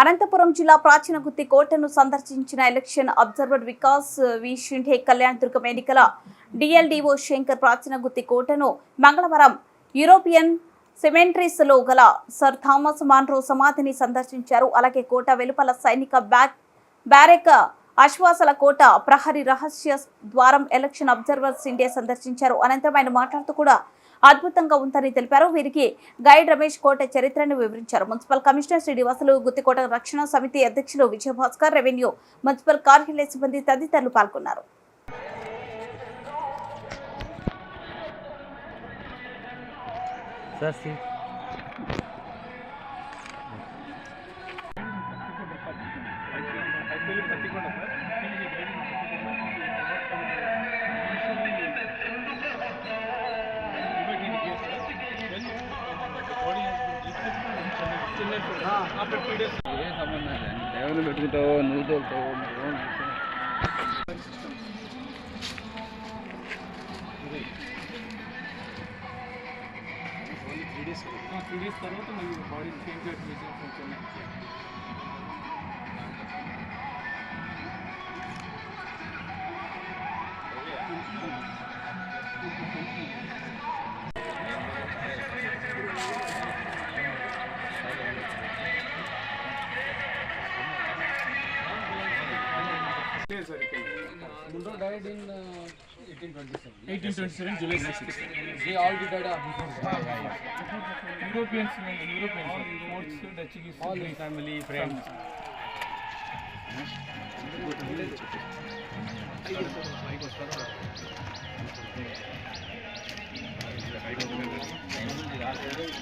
అనంతపురం జిల్లా ప్రాచీన గుత్తి కోటను సందర్శించిన election observer Vikas V. Shinde Kalyan Durgam ఎన్నికల డిఎల్డిఓ శంకర్ ప్రాచీన గుత్తి కోటను మంగళవారం యూరోపియన్ సెమెంట్రీస్లో గల సర్ థామస్ మాన్రో సమాధిని సందర్శించారు. అలాగే కోట వెలుపల సైనిక బ్యాక్ బ్యారెక్ అశ్వాసల కోట ప్రహరీ రహస్య ద్వారం ఎలక్షన్ అబ్జర్వర్ సిండే సందర్శించారు. అనంతరం ఆయన మాట్లాడుతూ కూడా అద్భుతంగా ఉందని తెలిపారు. వీరికి గైడ్ రమేష్ కోట చరిత్రను వివరించారు. మున్సిపల్ కమిషనర్ శ్రీనివాసులు గుత్తికోట రక్షణ సమితి అధ్యక్షులు విజయభాస్కర్ రెవెన్యూ మున్సిపల్ కార్యాలయ సిబ్బంది తదితరులు పాల్గొన్నారు. సార్ దేవుని పెట్టుకుంటావో నువ్వు తోలుతావో నువ్వు త్రీ డేస్ తర్వాత మళ్ళీ బాడీ చేంజ్ చేసి కొంచెం details are written. Muldo died in uh, 1827. 1827, July 6th. They all died after. Europeans, Europeans, all Europeans, Dutch, all his family, friends. Thank you.